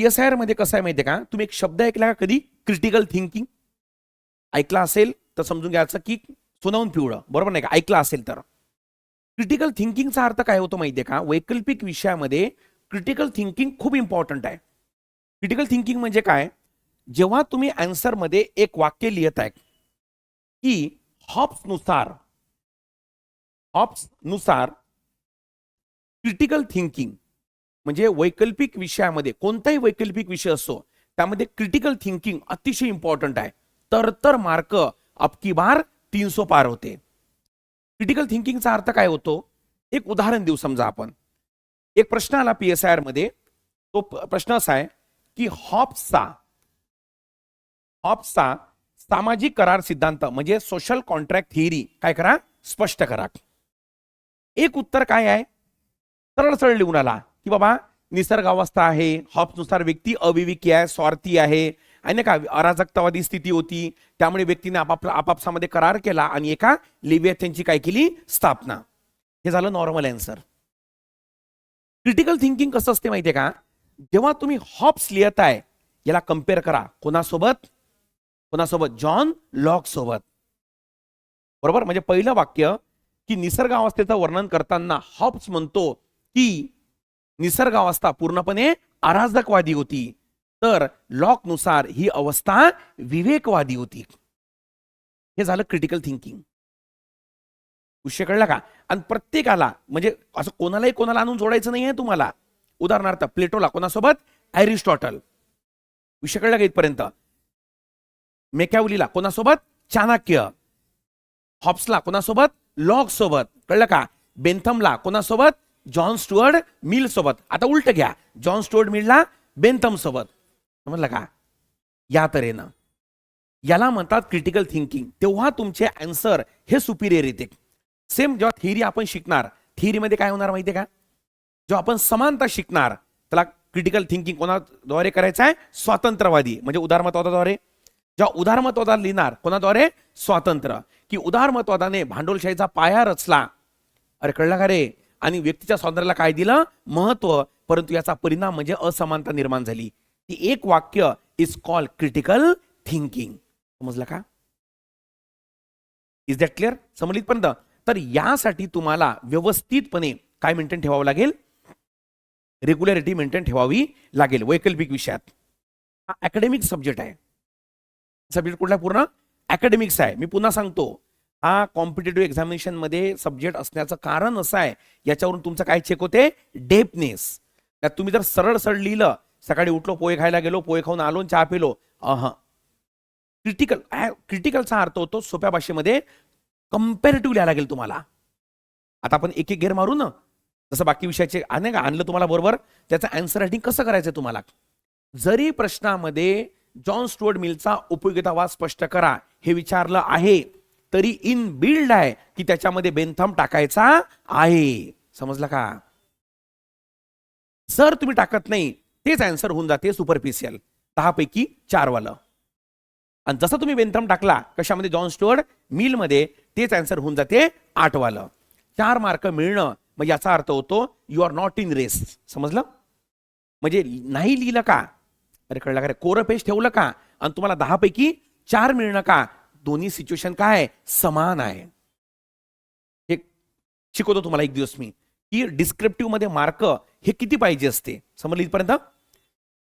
P S I आरमध्ये कसं आहे माहितीये का? तुम्ही एक शब्द ऐकला का कधी? क्रिटिकल थिंकिंग ऐकला असेल तर समजून घ्यायचं की सोनावून पिवळं. बरोबर नाही का? ऐकला असेल तर. क्रिटिकल थिंकिंगचा अर्थ काय होतो माहितीये का? वैकल्पिक विषयामध्ये क्रिटिकल थिंकिंग खूप इम्पॉर्टंट आहे. क्रिटिकल थिंकिंग म्हणजे काय? जेव्हा तुम्ही आन्सरमध्ये एक वाक्य लिहित आहे की हॉप्सनुसार हॉप्सनुसार क्रिटिकल थिंकिंग म्हणजे वैकल्पिक विषयामध्ये कोणताही वैकल्पिक विषय असो त्यामध्ये क्रिटिकल थिंकिंग अतिशय इम्पॉर्टंट आहे. तर तर मार्क अबकी बार तीन सो पार होते. क्रिटिकल थिंकिंगचा अर्थ काय होतो? एक उदाहरण देऊ समजा आपण. एक प्रश्न आला पी एस आय आरमध्ये. तो प्रश्न असा आहे की हॉप्सचा हॉप्सचा सामाजिक करार सिद्धांत म्हणजे सोशल कॉन्ट्रॅक्ट थिअरी काय करा? स्पष्ट करा. एक उत्तर काय आहे? सरळ सरळ लिहून आला. की बाबा निसर्ग अवस्था आहे हॉप्सनुसार व्यक्ती अविवेकी आहे स्वार्थी आहे. आणि का अराजकतावादी स्थिती होती. त्यामुळे व्यक्तीने आपापला आपापसामध्ये करार केला आणि एका लिव्याथ्यांची काय केली? स्थापना. हे झालं नॉर्मल अँसर क्रिटिकल थिंकिंग कसं असते माहितीये का? जेव्हा तुम्ही हॉप्स लिहिताय आहे याला कंपेअर करा. कोणासोबत? कोणासोबत? जॉन लॉक सोबत बरोबर? म्हणजे पहिलं वाक्य की निसर्ग अवस्थेचं वर्णन करताना हॉप्स म्हणतो की निसर्ग अवस्था पूर्णपणे अराजकवादी होती. तर लॉकनुसार ही अवस्था विवेकवादी होती. हे झालं क्रिटिकल थिंकिंग विषय कळला का? आणि प्रत्येकाला म्हणजे असं कोणालाही कोणाला आणून जोडायचं नाही आहे तुम्हाला. उदाहरणार्थ प्लेटोला कोणासोबत? ॲरिस्टॉटल विषय कळला का इथपर्यंत? मेकॅवलीला कोणासोबत? चाणक्य. हॉप्सला कोणासोबत? लॉक सोबत कळलं का? बेंथमला कोणासोबत? जॉन स्टुअर्ड मिल सोबत आता उलट घ्या. जॉन स्टुअर्ड मिलला बेंथम सोबत. समजलं का? या तऱ्हेनं. याला म्हणतात क्रिटिकल थिंकिंग तेव्हा तुमचे अँसर हे सुपिरियर येते. सेम जेव्हा थिअरी आपण शिकणार थिअरीमध्ये काय होणार माहितीये का? जेव्हा आपण समानता शिकणार त्याला क्रिटिकल थिंकिंग कोणाद्वारे करायचं आहे? स्वातंत्र्यवादी. म्हणजे उदारमतवादाद्वारे. जेव्हा उदारमतवादा लिहिणार कोणाद्वारे? स्वातंत्र्य. की उदारमतवादाने भांडवलशाहीचा पाया रचला. अरे कळला का रे? आणि व्यक्तीच्या स्वातंत्र्याला काय दिलं? महत्त्व. परंतु याचा परिणाम म्हणजे असमानता निर्माण झाली. ती एक वाक्य इज कॉल क्रिटिकल थिंकिंग समजलं का? इज दॅट क्लिअर समजलीत पर्यंत तर यासाठी तुम्हाला व्यवस्थितपणे काय मेंटेन ठेवावं लागेल? रेग्युलरिटी मेंटेन ठेवावी लागेल. वैकल्पिक विषयात. हा अकॅडमिक सब्जेक्ट आहे. सब्जेक्ट कुठला पूर्ण? अकॅडमिक्स आहे. मी पुन्हा सांगतो. हा कॉम्पिटेटिव्ह एक्झामिनेशनमध्ये सब्जेक्ट असण्याचं कारण असं आहे याच्यावरून तुमचं काय चेक होते? डेपनेस त्यात तुम्ही जर सरळ सरळ लिहिलं सकाळी उठलो पोहे खायला गेलो पोहे खाऊन आलो चहा पिलो अह. क्रिटिकल क्रिटिकलचा अर्थ होतो सोप्या भाषेमध्ये कम्पॅरेटिव्ह लिहायला लागेल तुम्हाला. आता आपण एक एक गेअर मारू ना. जसं बाकी विषयाचे नाही का? आणलं तुम्हाला बरोबर. त्याचं अँसर रायटिंग कसं करायचं तुम्हाला? जरी प्रश्नामध्ये जॉन स्टुअर्ट मिलचा उपयोगितावाद स्पष्ट करा हे विचारलं आहे. तरी इन बिल्ड आहे की त्याच्यामध्ये बेनथम टाकायचा आहे. समजलं का? जर तुम्ही टाकत नाही. तेच अँसर होऊन जाते सुपरफिशियल दहा पैकी चार वालं आणि जसं तुम्ही बेंथम टाकला कशामध्ये? जॉन स्टुअर्ड मिलमध्ये. तेच अँसर होऊन जाते आठ वालं चार मार्क मिळणं मग याचा अर्थ होतो you are not in race समजलं? म्हणजे नाही लिहिलं का? अरे कळलं का रे? कोरं पेज ठेवलं का? आणि तुम्हाला दहा पैकी चार मिळणं का? दोन्ही सिच्युएशन काय आहे? समान आहे. हे शिकवतो तुम्हाला एक दिवस मी. की डिस्क्रिप्टिव्हमध्ये मार्क हे किती पाहिजे असते? समजलं इथपर्यंत?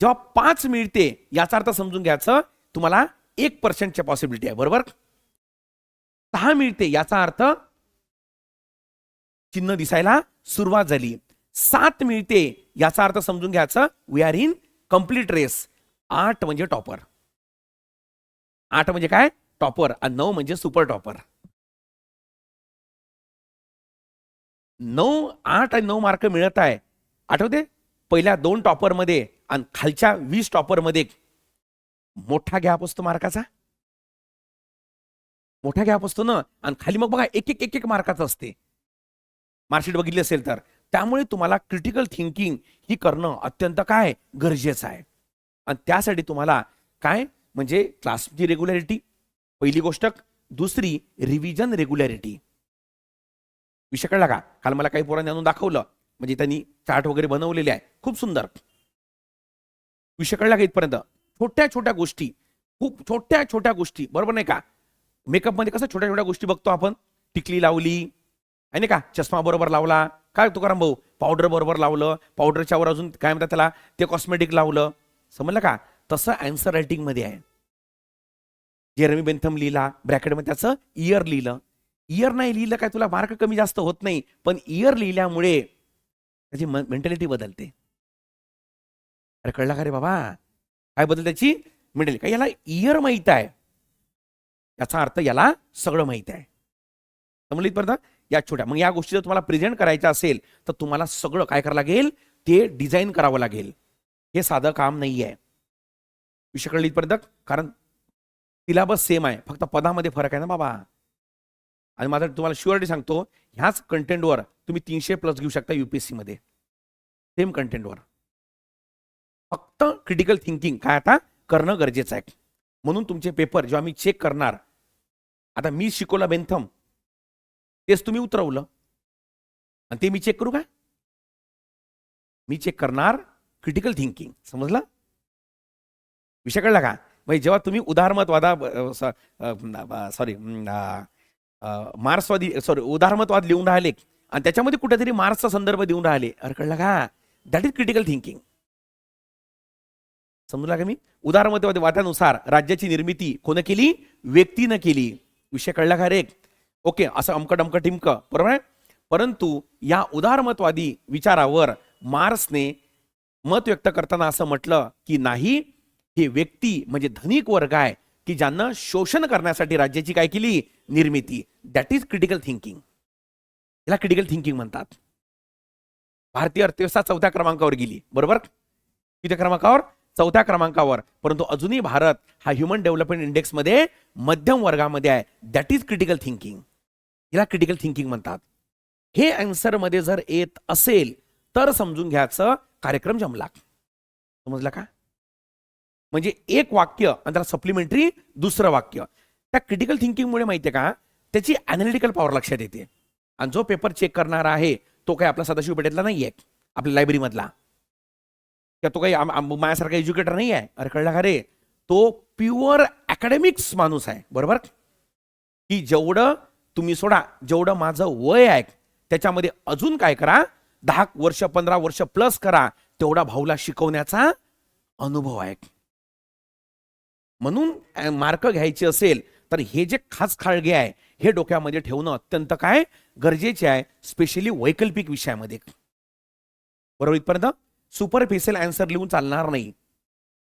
जेव्हा पाच मिळते याचा अर्थ समजून घ्यायचं तुम्हाला एक पर्सेंटच्या पॉसिबिलिटी आहे बरोबर? सहा मिळते याचा अर्थ चिन्ह दिसायला सुरुवात झाली. सात मिळते याचा अर्थ समजून घ्यायचं we are in complete race आठ म्हणजे टॉपर आठ म्हणजे काय? टॉपर. आणि नऊ म्हणजे सुपर टॉपर. नऊ आठ आणि नऊ मार्क मिळत आहे. आठवते? पहिल्या दोन टॉपरमध्ये आणि खालच्या वीस टॉपरमध्ये मोठा गॅप असतो मार्काचा. मोठा गॅप असतो ना? आणि खाली मग बघा एक एक एक एक मार्काचं असते. मार्कशीट बघितली असेल तर. त्यामुळे तुम्हाला क्रिटिकल थिंकिंग ही करणं अत्यंत काय? गरजेचं आहे. आणि त्यासाठी तुम्हाला काय? म्हणजे क्लासची रेग्युलॅरिटी पहिली गोष्ट दुसरी रिव्हिजन रेग्युलॅरिटी विषय कळला का? काल मला काही पोरांनी आणून दाखवलं. म्हणजे त्यांनी चार्ट वगैरे बनवलेले आहे. खूप सुंदर. विषय कळला का इथपर्यंत? छोट्या छोट्या गोष्टी. खूप छोट्या छोट्या गोष्टी. बरोबर नाही का? मेकअपमध्ये कसं छोट्या छोट्या गोष्टी बघतो आपण? टिकली लावली. आहे नाही का? चष्मा बरोबर लावला. काय तुकाराम भाऊ? पावडर बरोबर लावलं. पावडरच्या वर अजून काय म्हणतात त्याला? ते कॉस्मेटिक लावलं. समजलं का? तसं अँसर रायटिंगमध्ये आहे. जेरमी बेंथम लिहिला ब्रॅकेटमध्ये त्याचं इयर लिहिलं. इयर नाही लिहिलं काय तुला? मार्क कमी जास्त होत नाही. पण इयर लिहिल्यामुळे त्याची मेंटॅलिटी बदलते. अरे कळला का रे बाबा? काय बदल त्याची? मेंटॅलिटी काय याला इयर माहीत आहे? याचा अर्थ याला सगळं माहीत आहे. समजली पर्यंत या छोट्या. मग या गोष्टी जर तुम्हाला प्रेझेंट करायच्या असेल तर तुम्हाला सगळं काय करावं लागेल? ते डिझाईन करावं लागेल. हे साधं काम नाही आहे विषय कळली पर्यंत कारण सिलेबस सेम आहे. फक्त पदामध्ये फरक आहे ना बाबा. आणि माझा तुम्हाला शुअरली सांगतो ह्याच कंटेंटवर तुम्ही तीनशे प्लस घेऊ शकता युपीएससी मध्ये. सेम कंटेंटवर फक्त क्रिटिकल थिंकिंग काय आता? करणं गरजेचं आहे. म्हणून तुमचे पेपर जेव्हा मी चेक करणार आता मी शिकवला बेंथम तेच तुम्ही उतरवलं. आणि ते मी चेक करू का मी चेक करणार क्रिटिकल थिंकिंग समजलं? विषय कळला का? म्हणजे जेव्हा तुम्ही उदारमतवादा सॉरी मार्क्सवादी सॉरी उदारमतवाद लिहून राहिले आणि त्याच्यामध्ये कुठेतरी मार्क्सचा संदर्भ देऊन राहिले. अरे कळलं का? दॅट इज क्रिटिकल थिंकिंग समजला का मी? उदारमतवाद वादानुसार राज्याची निर्मिती कोण केली? व्यक्तीनं केली. विषय कळला का रे? ओके असं अमक डमक टिमकं बरोबर आहे? परंतु या उदारमतवादी विचारावर मार्क्सने मत व्यक्त करताना असं म्हटलं की नाही हे व्यक्ती म्हणजे धनिक वर्ग आहे की ज्यांना शोषण करण्यासाठी राज्याची काय केली? निर्मिती. दॅट इज क्रिटिकल थिंकिंग याला क्रिटिकल थिंकिंग म्हणतात. भारतीय अर्थव्यवस्था चौथ्या क्रमांकावर गेली. बरोबर? किती क्रमांकावर? चौथ्या क्रमांकावर. परंतु अजूनही भारत हा ह्युमन डेव्हलपमेंट इंडेक्समध्ये मध्यम वर्गामध्ये आहे. दॅट इज क्रिटिकल थिंकिंग याला क्रिटिकल थिंकिंग म्हणतात. हे मध्ये जर येत असेल तर समजून घ्यायचं कार्यक्रम जमला. समजला का? म्हणजे एक वाक्य आणि त्याला सप्लिमेंटरी दुसरं वाक्य. त्या क्रिटिकल थिंकिंगमुळे माहितीये का त्याची अनालिटिकल पॉवर लक्षात येते. आणि जो पेपर चेक करणारा आहे तो काही आपला सदाशिव पेठेतला नाही आहे आपल्या लायब्ररीमधला किंवा तो काही माझ्यासारखा एज्युकेटर नाही आहे अरे कळला का रे? तो प्युअर अकॅडमिक्स माणूस आहे. बरोबर? की जेवढं तुम्ही सोडा जेवढं माझं वय आहे त्याच्यामध्ये अजून काय करा? दहा वर्ष पंधरा वर्ष प्लस करा. तेवढा भाऊला शिकवण्याचा अनुभव आहे. म्हणून मार्क घ्यायचे असेल तर हे जे खास खाळगे आहे हे डोक्यामध्ये ठेवणं अत्यंत काय गरजेचे आहे स्पेशली वैकल्पिक विषयामध्ये. बरोबर इथपर्यंत? सुपरफिशियल अँसर लिहून चालणार नाही.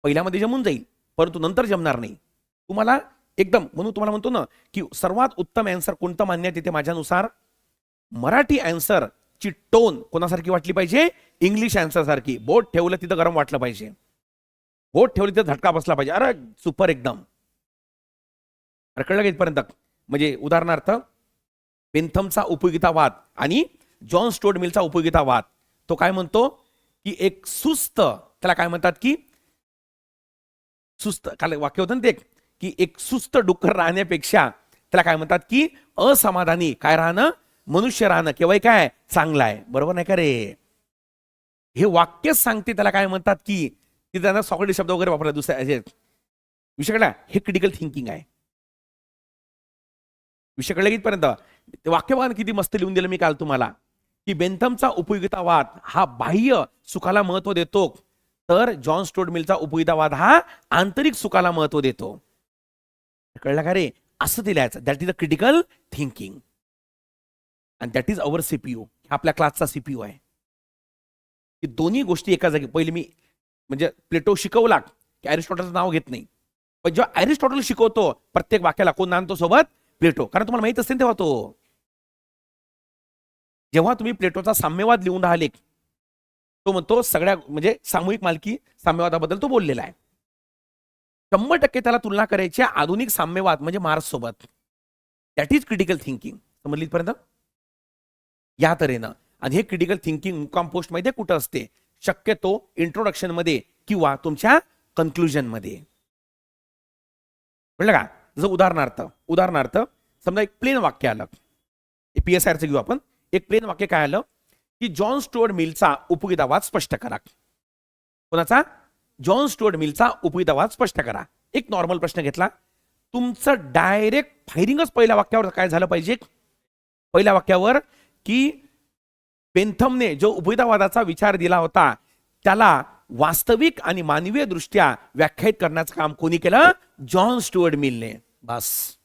पहिल्यामध्ये जमून जाईल परंतु नंतर जमणार नाही. तुम्हाला एकदम म्हणून तुम्हाला म्हणतो ना की सर्वात उत्तम अँसर कोणतं मान्य येते माझ्यानुसार? मराठी अँसर ची टोन कोणासारखी वाटली पाहिजे? इंग्लिश अँसर सारखी बोट ठेवलं तिथं गरम वाटलं पाहिजे. बोट ठेवली तर झटका बसला पाहिजे. अरे सुपर एकदम. अरे कळलं का इथपर्यंत? म्हणजे उदाहरणार्थ पेंथमचा उपयोगितावाद आणि जॉन स्टोड मिलचा उपयोगितावाद. तो काय म्हणतो? की एक सुस्त त्याला काय म्हणतात की? सुस्त काल वाक्य होतं ना ते की एक सुस्त डुक्कर राहण्यापेक्षा त्याला काय म्हणतात की? असमाधानी. काय राहणं? मनुष्य राहणं. केव्हा काय? चांगलं आहे. बरोबर नाही का रे? हे वाक्यच सांगते त्याला काय म्हणतात की? की त्यांना सॉकेट शब्द वगैरे वापरला दुसऱ्या विषय कळला? हे क्रिटिकल थिंकिंग आहे. विषय कळला कितपर्यंत किती मस्त लिहून दिलं मी काल तुम्हाला. की बेंथमचा उपयोगितावाद हा बाह्य सुखाला महत्त्व देतो. तर जॉन स्टोड मिलचा उपयोगितावाद हा आंतरिक सुखाला महत्त्व देतो. कळलं का रे? असं ते लिहायचं. That is a critical thinking आणि दॅट इज अवर सीपीयू आपल्या क्लासचा सीपीयू आहे. की दोन्ही गोष्टी एका जागी. पहिले मी म्हणजे प्लेटो शिकवला की अरिस्टॉटलचं नाव घेत नाही. पण जेव्हा अरिस्टॉटल शिकवतो प्रत्येक वाक्याला कोण आणतो सोबत? प्लेटो. कारण तुम्हाला माहीत असेल तेव्हा तो. जेव्हा तुम्ही प्लेटोचा साम्यवाद लिहून राहिले तो म्हणतो सगळ्या म्हणजे सामूहिक मालकी साम्यवादाबद्दल तो बोललेला आहे. शंभर टक्के त्याला तुलना करायची आहे आधुनिक साम्यवाद म्हणजे मार्क्स सोबत. दॅट इज क्रिटिकल थिंकिंग समजली इथपर्यंत या तऱ्हेनं. आणि हे क्रिटिकल थिंकिंग मुक्काम पोस्ट कुठं असते? शक्यतो इंट्रोडक्शनमध्ये किंवा तुमच्या कन्क्लुजनमध्ये. का? जसं उदाहरणार्थ उदाहरणार्थ समजा एक प्लेन वाक्य आलं. पी एस आरचं घेऊ आपण. एक प्लेन वाक्य काय आलं? की जॉन स्टुअर्ट मिलचा उपयोगितावाद स्पष्ट करा. कोणाचा? जॉन स्टुअर्ट मिलचा उपविधावाद स्पष्ट करा. एक नॉर्मल प्रश्न घेतला. तुमचं डायरेक्ट फायरिंगच पहिल्या वाक्यावर काय झालं पाहिजे? पहिल्या वाक्यावर की पेंथमने जो उभयतावादाचा विचार दिला होता त्याला वास्तविक आणि मानवीय दृष्ट्या व्याख्यायित करण्याचं काम कोणी केलं? जॉन स्टुअर्ड मिलने. बस.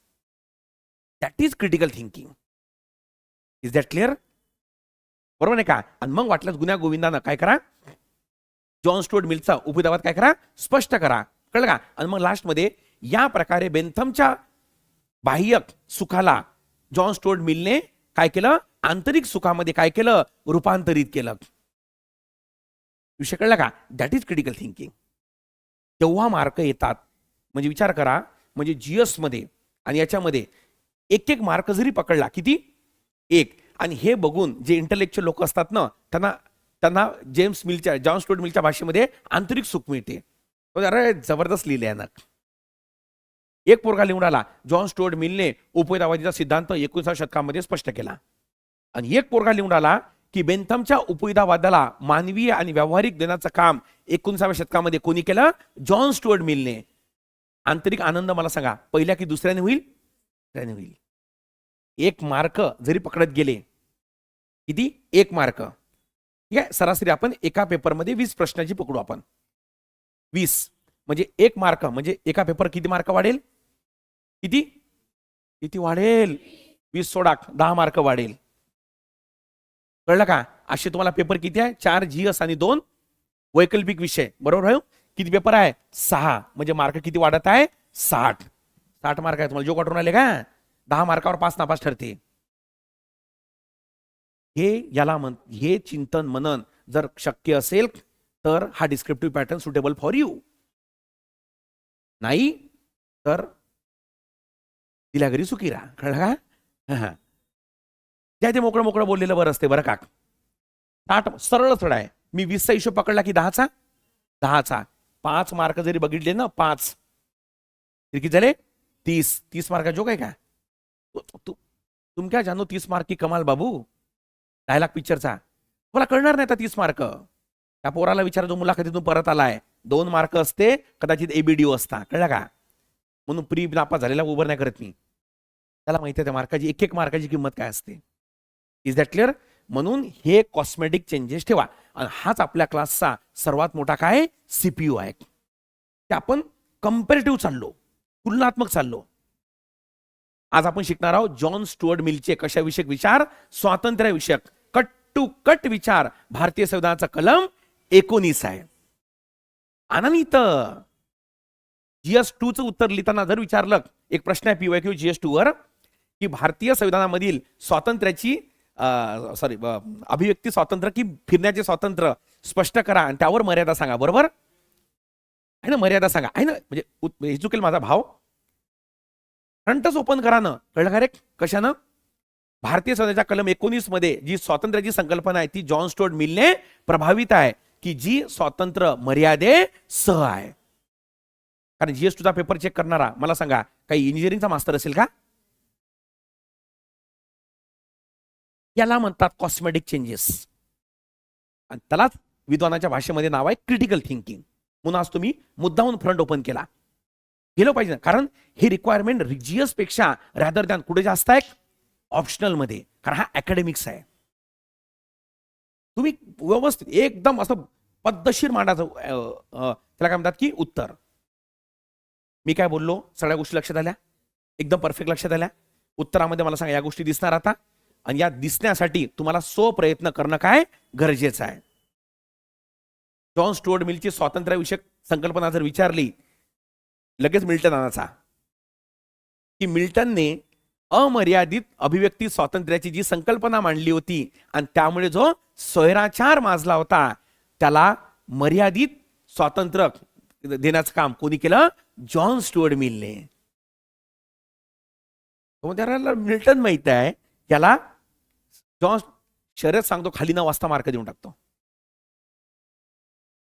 That is critical thinking is that clear बरोबर नाही का? आणि मग वाटल्यास गुन्ह्या गोविंदानं काय करा? जॉन स्टुअर्ड मिलचा उपविधावाद काय करा? स्पष्ट करा. कळलं का? आणि मग लास्टमध्ये या प्रकारे बेंथमच्या बाह्यक सुखाला जॉन स्टुअर्ड मिलने काय केलं? आंतरिक सुखामध्ये काय केलं? रूपांतरित केलं. विषय कळला का? दॅट इज क्रिटिकल थिंकिंग तेव्हा मार्क येतात? म्हणजे विचार करा. म्हणजे जीएसमध्ये आणि याच्यामध्ये एक एक मार्क जरी पकडला किती? एक. आणि हे बघून जे इंटलेक्च्युअल लोक असतात ना त्यांना त्यांना जेम्स मिलच्या जॉन स्टुअर्ट मिलच्या भाषेमध्ये आंतरिक सुख मिळते. अरे जबरदस्त लिहिले यानं. एक पोरगा लिहून आला. जॉन स्टुअर्ट मिलने उपयदावादीचा सिद्धांत एकोणीसाव्या शतकामध्ये स्पष्ट केला. आणि एक पोरगा लिहून आला की बेंथमच्या उपयदावादाला मानवीय आणि व्यावहारिक देण्याचं काम एकोणीसाव्या शतकामध्ये कोणी केलं? जॉन स्टुअर्ट मिलने. आंतरिक आनंद मला सांगा. पहिल्या की दुसऱ्याने होईल? दुसऱ्याने होईल. एक मार्क जरी पकडत गेले किती? एक मार्क. ठीक आहे? सरासरी आपण एका पेपरमध्ये वीस प्रश्नाची पकडू आपण. वीस. म्हणजे एक मार्क म्हणजे एका पेपर किती मार्क वाढेल? किती? किती वाढेल? वीस सोडा दहा मार्क वाढेल. कळलं का? असे तुम्हाला पेपर किती आहे? चार जीएस आणि दोन वैकल्पिक विषय. बरोबर आहे? किती पेपर आहे? सहा. म्हणजे मार्क किती वाढत आहे? साठ. साठ मार्क आहे तुम्हाला. जो वाटून आले का? दहा मार्कावर पाच नापास ठरते. हे याला म्हण हे चिंतन मनन जर शक्य असेल तर हा descriptive pattern suitable for you नाही तर तिला घरी सुखी राहा कळलं का? हा, हा. त्या ते मोकळं मोकळं बोललेलं बरं असते बरं का ताट सरळ सरळ आहे मी वीसचा हिशोब पकडला की दहाचा? दहाचा. पाच मार्क जरी बघितले ना पाच. किती झाले? तीस. तीस मार्क जो काय का? तू- तुम जानो तीस मार्क की कमाल बाबू? डायलॉग पिक्चरचा. मला कळणार नाही आता तीस मार्क. त्या पोराला विचार जो मुलाखतीतून परत आलाय. दोन मार्क असते कदाचित एबीडीओ असता. कळला का? म्हणून प्री नापास झालेला उभं नाही करत मी. त्याला माहिती आहे त्या मार्काची एक एक मार्काची किंमत काय असते. इज दॅट क्लिअर म्हणून हे कॉस्मेटिक चेंजेस ठेवा. आणि हाच आपल्या क्लासचा सर्वात मोठा काय सीपीयू आहे. ते आपण कम्पॅरेटिव्ह चाललो. तुलनात्मक चाललो. आज आपण शिकणार आहोत जॉन स्टुअर्ड मिलचे कशाविषयक विचार? स्वातंत्र्यविषयक. कट टू कट विचार. भारतीय संविधानाचा कलम एकोणीस आहे. आणि इथं जीएस च उत्तर लिहिताना जर विचारलं एक प्रश्न आहे पीवाय क्यू जीएस टू वर की भारतीय संविधानामधील स्वातंत्र्याची सॉरी अभिव्यक्ती स्वातंत्र्य की फिरण्याचे स्वातंत्र्य स्पष्ट करा आणि त्यावर मर्यादा सांगा बरोबर? आहे ना मर्यादा सांगा. आहे ना म्हणजे हे चुकेल माझा भाव? फ्रंटच ओपन करा ना. कळलं का रे? कशानं? भारतीय संविधानाच्या कलम एकोणीसमध्ये जी स्वातंत्र्याची संकल्पना आहे ती जॉन स्टोर्ड मिलने प्रभावित आहे की जी स्वातंत्र्य मर्यादे सह आहे. कारण जीएस चा पेपर चेक करणारा मला सांगा काही इंजिनिअरिंगचा मास्तर असेल का? याला म्हणतात कॉस्मेटिक चेंजेस आणि त्यालाच विद्वानाच्या भाषेमध्ये नाव आहे क्रिटिकल थिंकिंग म्हणून आज तुम्ही मुद्दाहून फ्रंट ओपन केला. गेलं पाहिजे ना. कारण हे रिक्वायरमेंट रिजियसपेक्षा रॅदर दॅन कुठे जास्त आहे? ऑप्शनलमध्ये. कारण हा अकॅडमिक्स आहे. तुम्ही व्यवस्थित एकदम असं पद्धतशीर मांडायचं त्याला काय म्हणतात की उत्तर. मी काय बोललो? सगळ्या गोष्टी लक्षात आल्या? एकदम परफेक्ट लक्षात आल्या? उत्तरामध्ये मला सांगा या गोष्टी दिसणार आता? आणि या दिसण्यासाठी तुम्हाला सो प्रयत्न करणं काय गरजेचं आहे. जॉन स्टुअर्ट मिलची स्वातंत्र्यविषयक संकल्पना जर विचारली लगेच मिल्टन आणायचा. की मिल्टनने अमर्यादित अभिव्यक्ती स्वातंत्र्याची जी संकल्पना मांडली होती आणि त्यामुळे जो स्वैराचार माजला होता त्याला मर्यादित स्वातंत्र्य देण्याचं काम कोणी केलं? जॉन स्टुअर्ट मिलने. मिल्टन माहीत आहे याला जॉन शर्यत सांगतो खाली न वाजता मार्क देऊन टाकतो.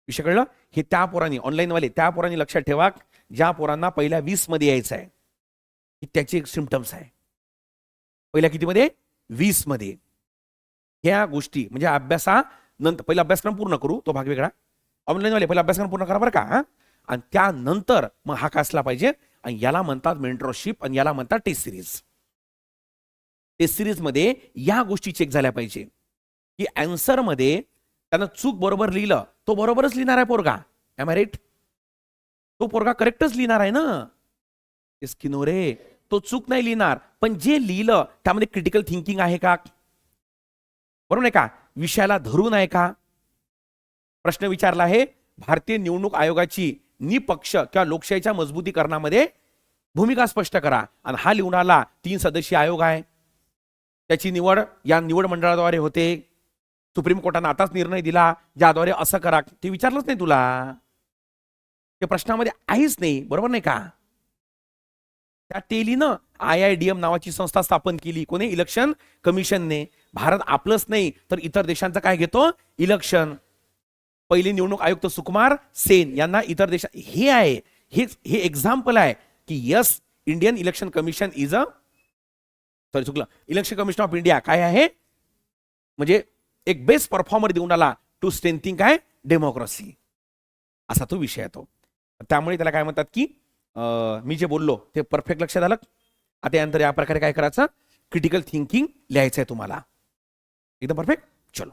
विषय कळलं? हे त्या पोरांनी ऑनलाईन वाले त्या पोरांनी लक्षात ठेवा ज्या पोरांना पहिल्या वीसमध्ये यायचं आहे ही त्याचे सिमटम्स आहे. पहिल्या कितीमध्ये वीसमध्ये. ह्या गोष्टी म्हणजे अभ्यासा नंतर पहिला अभ्यासक्रम पूर्ण करू तो भाग वेगळा. ऑनलाईनवाले पहिला अभ्यासक्रम पूर्ण करा बरं का आणि त्यानंतर मग हा का असला पाहिजे? आणि याला म्हणतात मेंटरशिप आणि याला म्हणतात टेस्ट सिरीज टेस्ट सिरीजमध्ये या गोष्टी चेक झाल्या पाहिजे. की अँसरमध्ये मध्ये त्यानं चूक बरोबर लिहिलं तो बरोबरच लिहिणार आहे पोरगा. एम आय राईट तो पोरगा करेक्टच लिहिणार आहे ना? तेच नो रे? तो चूक नाही लिहिणार. पण जे लिहिलं त्यामध्ये क्रिटिकल थिंकिंग आहे का? बरोबर आहे का? विषयाला धरून आहे का? प्रश्न विचारला आहे भारतीय निवडणूक आयोगाची निपक्ष किंवा लोकशाहीच्या मजबूतीकरणामध्ये भूमिका स्पष्ट करा. आणि हा लिहून आला तीन सदस्यीय आयोग आहे. त्याची निवड या निवड मंडळाद्वारे होते. सुप्रीम कोर्टानं आताच निर्णय दिला ज्याद्वारे असं करा. ते विचारलंच नाही तुला. ते प्रश्नामध्ये आहेच नाही बरोबर नाही का? त्या टेलीनं आय आय डी एम नावाची संस्था स्थापन केली. कोणी? इलेक्शन कमिशनने. भारत आपलंच नाही तर इतर देशांचं काय घेतो? इलेक्शन. पहिले निवडणूक आयुक्त सुकुमार सेन यांना इतर देशात हे आहे. हे हे एक्झाम्पल आहे की yes Indian election commission is a sorry चुकलं. इलेक्शन कमिशन ऑफ इंडिया काय आहे? म्हणजे एक बेस्ट परफॉर्मर देऊन आला टू स्ट्रेंथिंग काय? डेमोक्रेसी असा तो विषय आहे तो. त्यामुळे त्याला काय म्हणतात की मी जे बोललो ते परफेक्ट लक्षात आलं. आता यानंतर या प्रकारे काय करायचं? क्रिटिकल थिंकिंग लिहायचं आहे तुम्हाला. एकदम परफेक्ट चलो.